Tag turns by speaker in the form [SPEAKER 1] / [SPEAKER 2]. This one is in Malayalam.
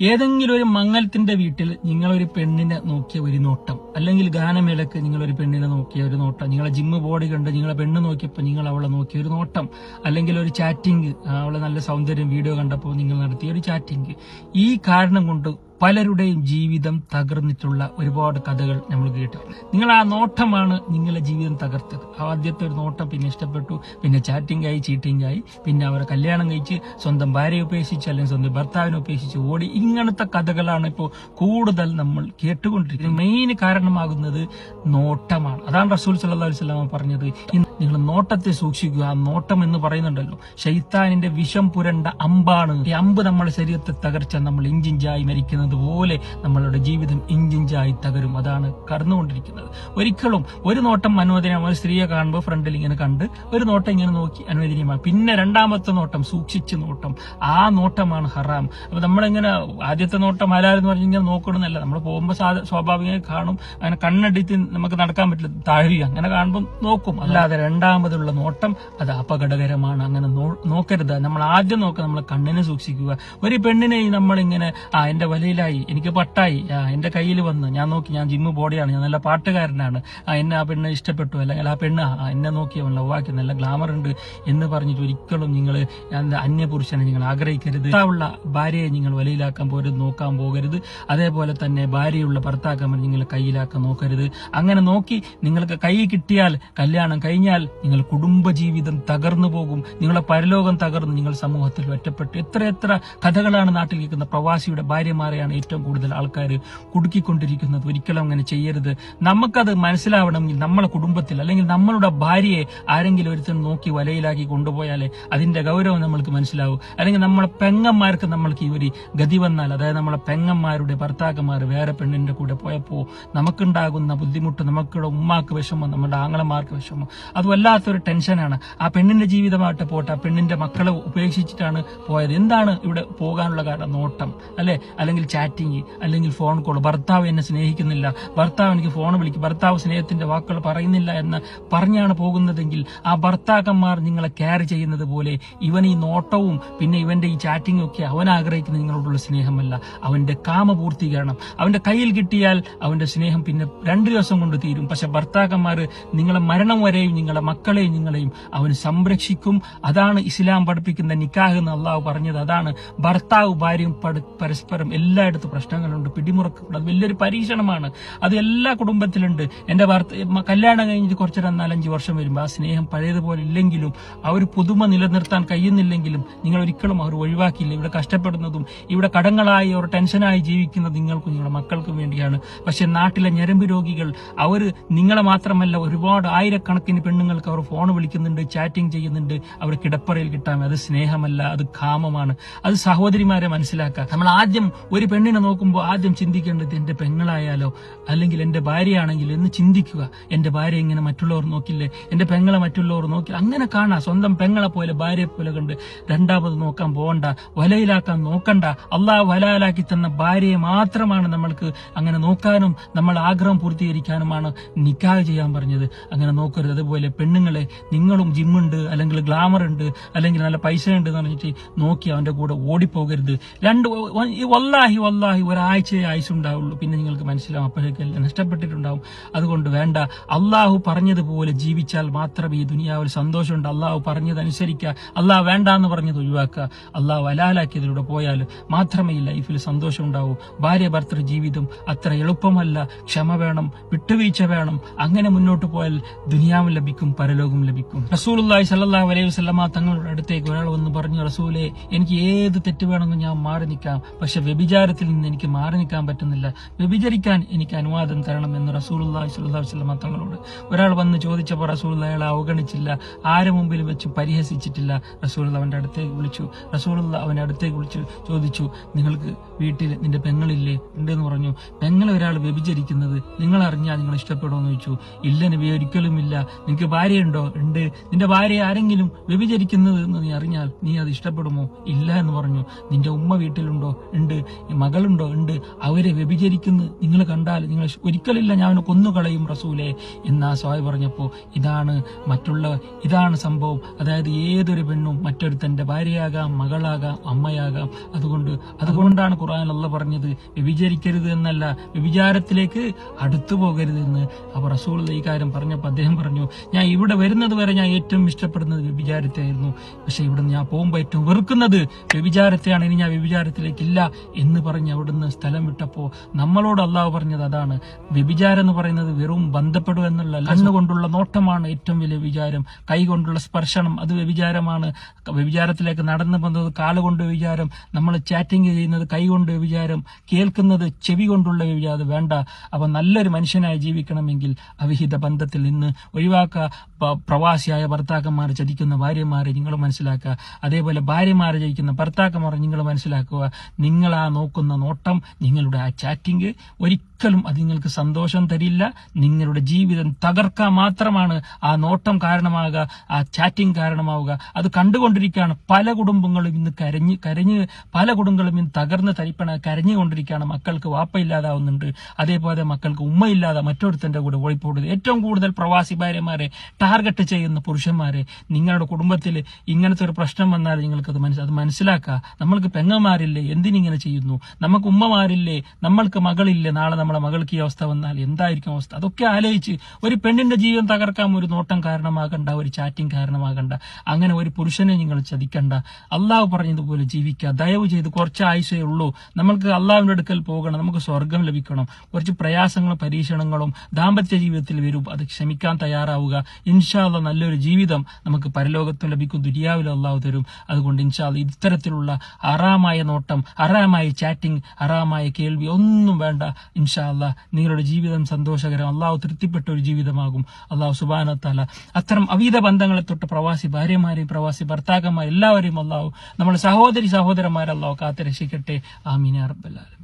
[SPEAKER 1] ഏതെങ്കിലും ഒരു മംഗലത്തിന്റെ വീട്ടിൽ നിങ്ങളൊരു പെണ്ണിനെ നോക്കിയ ഒരു നോട്ടം അല്ലെങ്കിൽ ഗാനമേളക്ക് നിങ്ങളൊരു പെണ്ണിനെ നോക്കിയ ഒരു നോട്ടം നിങ്ങളെ ജിമ്മ് ബോഡി കണ്ട് നിങ്ങളെ പെണ്ണ് നോക്കിയപ്പോൾ നിങ്ങൾ അവളെ നോക്കിയ ഒരു നോട്ടം അല്ലെങ്കിൽ ഒരു ചാറ്റിംഗ് അവളെ നല്ല സൗന്ദര്യം വീഡിയോ കണ്ടപ്പോൾ നിങ്ങൾ നടത്തിയ ഒരു ചാറ്റിംഗ് ഈ കാരണം കൊണ്ട് പലരുടെയും ജീവിതം തകർന്നിട്ടുള്ള ഒരുപാട് കഥകൾ നമ്മൾ കേട്ടു നിങ്ങൾ ആ നോട്ടമാണ് നിങ്ങളെ ജീവിതം തകർത്തത്. ആദ്യത്തെ ഒരു നോട്ടം പിന്നെ ഇഷ്ടപ്പെട്ടു പിന്നെ ചാറ്റിംഗ് ആയി ചീറ്റിംഗ് ആയി പിന്നെ അവരെ കല്യാണം കഴിച്ച് സ്വന്തം ഭാര്യയെ ഉപേക്ഷിച്ച് അല്ലെങ്കിൽ സ്വന്തം ഭർത്താവിനെ ഉപേക്ഷിച്ച് ഓടി. ഇങ്ങനത്തെ കഥകളാണ് ഇപ്പോൾ കൂടുതൽ നമ്മൾ കേട്ടുകൊണ്ടിരിക്കുന്നത്. മെയിൻ കാരണമാകുന്നത് നോട്ടമാണ്. അതാണ് റസൂൽ അലൈഹി വസല്ലം പറഞ്ഞത്. നിങ്ങൾ നോട്ടത്തെ സൂക്ഷിക്കുക. ആ നോട്ടം എന്ന് പറയുന്നുണ്ടല്ലോ ഷൈത്താനിന്റെ വിഷം പുരണ്ട അമ്പാണ്. ഈ അമ്പ് നമ്മുടെ ശരീരത്തെ തകർച്ച നമ്മൾ ഇഞ്ചിഞ്ചായി മരിക്കുന്നത് പോലെ നമ്മളുടെ ജീവിതം ഇഞ്ചിഞ്ചായി തകരും. അതാണ് കടന്നുകൊണ്ടിരിക്കുന്നത്. ഒരിക്കലും ഒരു നോട്ടം അനുവദനീയം ഒരു സ്ത്രീയെ കാണുമ്പോൾ ഫ്രണ്ടിൽ ഇങ്ങനെ കണ്ട് ഒരു നോട്ടം ഇങ്ങനെ നോക്കി അനുവദനീയമാണ് പിന്നെ രണ്ടാമത്തെ നോട്ടം സൂക്ഷിച്ച് നോട്ടം. ആ നോട്ടമാണ് ഹറാം. അപ്പൊ നമ്മളിങ്ങനെ ആദ്യത്തെ നോട്ടം ആരാരെന്ന് പറഞ്ഞു ഇങ്ങനെ നോക്കണമെന്നല്ല. നമ്മൾ പോകുമ്പോൾ സ്വാഭാവികമായി കാണും. അങ്ങനെ കണ്ണടിച്ച് നമുക്ക് നടക്കാൻ പറ്റില്ല. താഴെ അങ്ങനെ കാണുമ്പോൾ നോക്കും. അല്ലാതെ രണ്ടാമതുള്ള നോട്ടം അത് അപകടകരമാണ്. അങ്ങനെ നോക്കരുത്. നമ്മൾ ആദ്യം നോക്കുക. നമ്മൾ കണ്ണിനെ സൂക്ഷിക്കുക. ഒരു പെണ്ണിനെ നമ്മളിങ്ങനെ ആ എന്റെ വലയിലായി എനിക്ക് പട്ടായി. ആ എന്റെ കയ്യിൽ വന്ന്. ഞാൻ നോക്കി ഞാൻ ജിമ്മ് ബോഡിയാണ് ഞാൻ നല്ല പാട്ടുകാരനാണ്. ആ എന്നെ ആ പെണ്ണ് ഇഷ്ടപ്പെട്ടു. അല്ലെങ്കിൽ ആ പെണ്ണ് എന്നെ നോക്കി അവൻ ലവാക്കി നല്ല ഗ്ലാമർ ഉണ്ട് എന്ന് പറഞ്ഞിട്ട് ഒരിക്കലും നിങ്ങൾ അന്യപുരുഷനെ നിങ്ങൾ ആഗ്രഹിക്കരുത്. ഉള്ള ഭാര്യയെ നിങ്ങൾ വലയിലാക്കാൻ പോരുത് നോക്കാൻ പോകരുത്. അതേപോലെ തന്നെ ഭാര്യയുള്ള ഭർത്താക്കന്മാർ നിങ്ങൾ കയ്യിലാക്കാൻ നോക്കരുത്. അങ്ങനെ നോക്കി നിങ്ങൾക്ക് കൈ കിട്ടിയാൽ കല്യാണം കഴിഞ്ഞാൽ നിങ്ങൾ കുടുംബജീവിതം തകർന്നു പോകും. നിങ്ങളെ പരലോകം തകർന്ന് നിങ്ങൾ സമൂഹത്തിൽ ഒറ്റപ്പെട്ട്. എത്ര എത്ര കഥകളാണ് നാട്ടിൽ നിൽക്കുന്ന പ്രവാസിയുടെ ഭാര്യമാരെയാണ് ഏറ്റവും കൂടുതൽ ആൾക്കാർ കുടുക്കിക്കൊണ്ടിരിക്കുന്നത്. ഒരിക്കലും അങ്ങനെ ചെയ്യരുത്. നമുക്കത് മനസ്സിലാവണമെങ്കിൽ നമ്മളെ കുടുംബത്തിൽ അല്ലെങ്കിൽ നമ്മളുടെ ഭാര്യയെ ആരെങ്കിലും ഒരുത്തൻ നോക്കി വലയിലാക്കി കൊണ്ടുപോയാലേ അതിന്റെ ഗൗരവം നമ്മൾക്ക് മനസ്സിലാവും. അല്ലെങ്കിൽ നമ്മളെ പെങ്ങന്മാർക്ക് നമ്മൾക്ക് ഈ ഒരു ഗതി വന്നാൽ അതായത് നമ്മളെ പെങ്ങന്മാരുടെ ഭർത്താക്കന്മാർ വേറെ പെണ്ണിന്റെ കൂടെ പോയപ്പോൾ നമുക്കുണ്ടാകുന്ന ബുദ്ധിമുട്ട് നമുക്കുള്ള ഉമ്മാക്ക് വിഷമം നമ്മുടെ ആങ്ങളമാർക്ക് വിഷമം അത് വല്ലാത്തൊരു ടെൻഷനാണ്. ആ പെണ്ണിന്റെ ജീവിതമായിട്ട് പോട്ടെ ആ പെണ്ണിന്റെ മക്കളെ ഉപേക്ഷിച്ചിട്ടാണ് പോയത്. എന്താണ് ഇവിടെ പോകാനുള്ള കാരണം? നോട്ടം അല്ലെ? അല്ലെങ്കിൽ ചാറ്റിംഗ് അല്ലെങ്കിൽ ഫോൺ കോൾ. ഭർത്താവ് എന്നെ സ്നേഹിക്കുന്നില്ല. ഭർത്താവ് എനിക്ക് ഫോൺ വിളിക്കും. ഭർത്താവ് സ്നേഹത്തിന്റെ വാക്കുകൾ പറയുന്നില്ല എന്ന് പറഞ്ഞാണ് പോകുന്നതെങ്കിൽ ആ ഭർത്താക്കന്മാർ നിങ്ങളെ കെയർ ചെയ്യുന്നത് പോലെ ഇവൻ ഈ നോട്ടവും പിന്നെ ഇവന്റെ ഈ ചാറ്റിംഗും ഒക്കെ അവൻ ആഗ്രഹിക്കുന്ന നിങ്ങളോടുള്ള സ്നേഹമല്ല. അവന്റെ കാമപൂർത്തീകരണം. അവന്റെ കയ്യിൽ കിട്ടിയാൽ അവന്റെ സ്നേഹം പിന്നെ രണ്ടു ദിവസം കൊണ്ട് തീരും. പക്ഷെ ഭർത്താക്കന്മാർ നിങ്ങളെ മരണം വരെയും നിങ്ങളെ മക്കളെയും നിങ്ങളെയും അവൻ സംരക്ഷിക്കും. അതാണ് ഇസ്ലാം പഠിപ്പിക്കുന്ന നിക്കാഹ് എന്ന് അള്ളാഹു പറഞ്ഞത്. അതാണ് ഭർത്താവ് ഭാര്യയും പരസ്പരം പരസ്പരം എല്ലായിടത്തും പ്രശ്നങ്ങളുണ്ട് പിടിമുറക്കുണ്ട് അത് വലിയൊരു പരീക്ഷണമാണ്. അത് എല്ലാ കുടുംബത്തിലുണ്ട്. എന്റെ ഭർത്ത കല്യാണം കഴിഞ്ഞിട്ട് കുറച്ചൊരു നാലഞ്ച് വർഷം വരുമ്പോൾ ആ സ്നേഹം പഴയതുപോലെ ഇല്ലെങ്കിലും ആ ഒരു പുതുമ നിലനിർത്താൻ കഴിയുന്നില്ലെങ്കിലും നിങ്ങൾ ഒരിക്കലും അവർ ഒഴിവാക്കിയില്ല ഇവിടെ കഷ്ടപ്പെടുന്നതും ഇവിടെ കടങ്ങളായി അവർ ടെൻഷനായി ജീവിക്കുന്നത് നിങ്ങൾക്കും നിങ്ങളുടെ മക്കൾക്കും വേണ്ടിയാണ്. പക്ഷെ നാട്ടിലെ ഞരമ്പ് രോഗികൾ അവർ നിങ്ങളെ മാത്രമല്ല ഒരുപാട് ആയിരക്കണക്കിന് പെണ്ണുങ്ങൾക്ക് അവർ ഫോൺ വിളിക്കുന്നുണ്ട് ചാറ്റിംഗ് ചെയ്യുന്നുണ്ട്. അവർ കിടപ്പറയിൽ കിട്ടാമേ അത് സ്നേഹമല്ല അത് കാമമാണ്. അത് സഹോദരിമാരെ മനസ്സിലാക്കുക. നമ്മൾ ആദ്യം ഒരു പെണ്ണിനെ നോക്കുമ്പോൾ ആദ്യം ചിന്തിക്കേണ്ടത് എന്റെ പെങ്ങളായാലോ അല്ലെങ്കിൽ എന്റെ ഭാര്യയാണെങ്കിൽ എന്ന് ചിന്തിക്കുക. എന്റെ ഭാര്യ ഇങ്ങനെ മറ്റുള്ളവർ നോക്കില്ലേ? എന്റെ പെങ്ങളെ മറ്റുള്ളവർ നോക്കില്ല അങ്ങനെ കാണാം. സ്വന്തം പെങ്ങളെ പോലെ ഭാര്യയെ പോലെ കണ്ട് രണ്ടാമത് നോക്കാൻ പോകണ്ട വലയിലാക്കാൻ നോക്കണ്ട. അള്ളാഹ് വലയിലാക്കി തന്ന ഭാര്യയെ മാത്രമാണ് നമ്മൾക്ക് അങ്ങനെ നോക്കാനും നമ്മൾ ആഗ്രഹം പൂർത്തീകരിക്കാനുമാണ് നിക്കാഹ് ചെയ്യാൻ പറഞ്ഞത്. അങ്ങനെ നോക്കരുത്. അതുപോലെ പെണ്ണുങ്ങളെ നിങ്ങളും ജിമ്മുണ്ട് അല്ലെങ്കിൽ ഗ്ലാമർ ഉണ്ട് അല്ലെങ്കിൽ നല്ല പൈസ ഉണ്ട് എന്ന് പറഞ്ഞിട്ട് നോക്കി അവന്റെ കൂടെ ഓടിപ്പോകരുത്. രണ്ട് വല്ലാഹി വല്ലാഹി ഒരാഴ്ചയെ ആയുസുണ്ടാവുള്ളൂ പിന്നെ നിങ്ങൾക്ക് മനസ്സിലാവും അപ്പോഴേക്കും നഷ്ടപ്പെട്ടിട്ടുണ്ടാവും. അതുകൊണ്ട് വേണ്ട അള്ളാഹു പറഞ്ഞതുപോലെ ജീവിച്ചാൽ മാത്രമേ ഈ ദുനിയാവിൽ സന്തോഷമുണ്ട്. അള്ളാഹു പറഞ്ഞത് അനുസരിക്കുക അള്ളാഹ് വേണ്ട എന്ന് പറഞ്ഞത് ഒഴിവാക്കുക. അള്ളാഹു അലാലാക്കിയതിലൂടെ പോയാൽ മാത്രമേ ഈ ലൈഫിൽ സന്തോഷം ഉണ്ടാവൂ ഭാര്യ ഭർത്തൃ ജീവിതം അത്ര എളുപ്പമല്ല. ക്ഷമ വേണം വിട്ടുവീഴ്ച വേണം. അങ്ങനെ മുന്നോട്ട് പോയാൽ ദുനിയാവും ലഭിക്കും പരലോകം ലഭിക്കും. റസൂലുള്ളാഹി സല്ലാ അലൈഹി വസ്ലമ തങ്ങളുടെ അടുത്തേക്ക് ഒരാൾ വന്ന് പറഞ്ഞു റസൂലെ എനിക്ക് ഏത് തെറ്റ് വേണമെന്ന് ഞാൻ മാറി നിൽക്കാം. പക്ഷെ വ്യഭിചാരത്തിൽ നിന്ന് എനിക്ക് മാറി നിൽക്കാൻ പറ്റുന്നില്ല. വ്യഭിചരിക്കാൻ എനിക്ക് അനുവാദം തരണം എന്ന് റസൂലുള്ളാഹി സ്വല്ലല്ലാഹു അലൈഹി വസല്ലമ തങ്ങളോട് ഒരാൾ വന്ന് ചോദിച്ചപ്പോൾ റസൂൽ അയാളെ അവഗണിച്ചില്ല. ആരെ മുമ്പിൽ വെച്ച് പരിഹസിച്ചിട്ടില്ല? റസൂൽ അവന്റെ അടുത്തേക്ക് വിളിച്ചു. റസൂൽ അവന്റെ അടുത്തേക്ക് വിളിച്ചു ചോദിച്ചു നിങ്ങൾക്ക് വീട്ടിൽ നിന്റെ പെങ്ങളില്ലേ? ഉണ്ടെന്ന് പറഞ്ഞു. പെങ്ങളെ ഒരാൾ വ്യഭിചരിക്കുന്നത് നിങ്ങൾ അറിഞ്ഞാൽ നിങ്ങൾ ഇഷ്ടപ്പെടുമെന്ന് ചോദിച്ചു. ഇല്ല നബി ഒരിക്കലും ഇല്ല നിനക്ക് ഭാര്യയുണ്ടോ? ഉണ്ട്. നിന്റെ ഭാര്യ ആരെങ്കിലും വ്യഭിചരിക്കുന്നത് എന്ന് നീ അറിഞ്ഞാൽ നീ അത് ഇഷ്ടപ്പെടുമോ? ഇല്ല എന്ന് പറഞ്ഞു. നിന്റെ ഉമ്മ വീട്ടിലുണ്ടോ? ഉണ്ട്. മകളുണ്ടോ? ഉണ്ട്. അവരെ വ്യഭിചരിക്കുന്നു. നിങ്ങൾ കണ്ടാൽ നിങ്ങൾ ഒരിക്കലില്ല ഞാൻ അവനെ കൊന്നുകളയും റസൂലെ എന്നാ സ്വാമി പറഞ്ഞപ്പോൾ ഇതാണ് മറ്റുള്ള ഇതാണ് സംഭവം. അതായത് ഏതൊരു പെണ്ണും മറ്റൊരുത്തന്റെ ഭാര്യയാകാം മകളാകാം അമ്മയാകാം. അതുകൊണ്ട് അതുകൊണ്ടാണ് ഖുറാൻ അല്ല പറഞ്ഞത് വ്യഭിചരിക്കരുത് എന്നല്ല വ്യഭിചാരത്തിലേക്ക് അടുത്തു പോകരുത് എന്ന്. അപ്പോൾ റസൂൾ ഈ കാര്യം പറഞ്ഞപ്പോൾ അദ്ദേഹം പറഞ്ഞു ഞാൻ ഇവിടെ വരുന്നത് വരെ ഞാൻ ഏറ്റവും ഇഷ്ടപ്പെടുന്നത് വ്യഭിചാരത്തെയായിരുന്നു. പക്ഷേ ഇവിടെ ഞാൻ പോകുമ്പോൾ ഏറ്റവും വെറുക്കുന്നത് വ്യഭിചാരത്തെയാണ്. ഇനി ഞാൻ വ്യഭിചാരത്തിലേക്കില്ല എന്ന് പറഞ്ഞ് അവിടുന്ന് സ്ഥലം വിട്ടപ്പോൾ നമ്മളോട് അള്ളാഹു പറഞ്ഞത് അതാണ്. വ്യഭിചാരം എന്ന് പറയുന്നത് വെറും ബന്ധപ്പെടുക എന്നുള്ള കണ്ണുകൊണ്ടുള്ള നോട്ടമാണ് ഏറ്റവും വലിയ വിചാരം കൈ കൊണ്ടുള്ള സ്പർശനം അത് വ്യഭിചാരമാണ്. വ്യഭിചാരത്തിലേക്ക് നടന്നു പോകുന്നത് കാലുകൊണ്ട് വിചാരം നമ്മൾ ചാറ്റിംഗ് ചെയ്യുന്നത് കൈ കൊണ്ട് വിചാരം കേൾക്കുന്നത് ചെവി കൊണ്ടുള്ള വിചാരം വേണ്ട. അപ്പൊ നല്ലൊരു മനുഷ്യനായി ജീവിക്കണമെങ്കിൽ അവിഹിത ബന്ധത്തിൽ നിന്ന് ഒഴിവാക്കുക. പ്രവാസിയായ ഭർത്താക്കന്മാർ ചതിക്കുന്ന ഭാര്യമാരെ നിങ്ങൾ മനസ്സിലാക്കുക. അതേപോലെ ഭാര്യമാരെ ചതിക്കുന്ന ഭർത്താക്കന്മാരെ നിങ്ങൾ മനസ്സിലാക്കുക. നിങ്ങളാ നോക്കുന്ന നോട്ടം നിങ്ങളുടെ ആ ചാറ്റിംഗ് ഒരിക്കലും അത് നിങ്ങൾക്ക് സന്തോഷം തരില്ല. നിങ്ങളുടെ ജീവിതം തകർക്കാൻ മാത്രമാണ് ആ നോട്ടം കാരണമാകുക ആ ചാറ്റിംഗ് കാരണമാവുക. അത് കണ്ടുകൊണ്ടിരിക്കുകയാണ്. പല കുടുംബങ്ങളും ഇന്ന് കരഞ്ഞ് കരഞ്ഞ് പല കുടുംബങ്ങളും ഇന്ന് തകർന്ന് തരിപ്പണ കരഞ്ഞുകൊണ്ടിരിക്കുകയാണ്. മക്കൾക്ക് വാപ്പയില്ലാതാവുന്നുണ്ട്. അതേപോലെ മക്കൾക്ക് ഉമ്മയില്ലാതെ മറ്റൊരുത്തന്റെ കൂടെ ഓടിപ്പോടുന്നത് ഏറ്റവും കൂടുതൽ പ്രവാസി ഭാര്യമാരെ ടാർഗറ്റ് ചെയ്യുന്ന പുരുഷന്മാരെ നിങ്ങളുടെ കുടുംബത്തിൽ ഇങ്ങനത്തെ ഒരു പ്രശ്നം വന്നാൽ നിങ്ങൾക്ക് അത് മനസ്സിൽ അത് മനസ്സിലാക്കുക. നമ്മൾക്ക് പെങ്ങന്മാരില്ലേ? എന്തിനിങ്ങനെ ചെയ്യുന്നു? നമുക്ക് ഉമ്മമാരില്ലേ? നമ്മൾക്ക് മകളില്ലേ? നാളെ നമ്മളെ മകൾക്ക് ഈ അവസ്ഥ വന്നാൽ എന്തായിരിക്കും അവസ്ഥ? അതൊക്കെ ആലോചിച്ച് ഒരു പെണ്ണിന്റെ ജീവൻ തകർക്കാൻ ഒരു നോട്ടം കാരണമാകണ്ട ഒരു ചാറ്റിംഗ് കാരണമാകണ്ട അങ്ങനെ ഒരു പുരുഷനെ നിങ്ങൾ ചതിക്കണ്ട. അള്ളാഹ് പറഞ്ഞതുപോലെ ജീവിക്കുക. ദയവ് ചെയ്ത് കുറച്ച് ആയുസേ ഉള്ളൂ. നമ്മൾക്ക് അള്ളാഹുവിന്റെ അടുക്കൽ പോകണം. നമുക്ക് സ്വർഗം ലഭിക്കണം. കുറച്ച് പ്രയാസങ്ങളും പരീക്ഷണങ്ങളും ദാമ്പത്യ ജീവിതത്തിൽ വരും. അത് ക്ഷമിക്കാൻ തയ്യാറാവുക. ഇൻഷാല്ല നല്ലൊരു ജീവിതം നമുക്ക് പരലോകത്തും ലഭിക്കും. ദുര്യാവിലും അള്ളാഹു തരും. അതുകൊണ്ട് ഇൻഷാല്ല ഇത്തരത്തിലുള്ള അറാമായ നോട്ടം അറാമായ ചാറ്റിംഗ് അറാമായ കേൾവി ഒന്നും വേണ്ട. ഇൻഷാല്ല നിങ്ങളുടെ ജീവിതം സന്തോഷകരം അള്ളാഹു തൃപ്തിപ്പെട്ട ഒരു ജീവിതമാകും. അള്ളാഹു സുബാനത്താല അത്തരം അവീത ബന്ധങ്ങളെ തൊട്ട് പ്രവാസി ഭാര്യമാരെയും പ്രവാസി ഭർത്താക്കന്മാർ എല്ലാവരെയും അള്ളാഹു നമ്മുടെ സഹോദരി സഹോദരന്മാരെ അള്ളാഹു കാത്ത് രക്ഷിക്കട്ടെ ആമീന റബ്ബല്ലാലും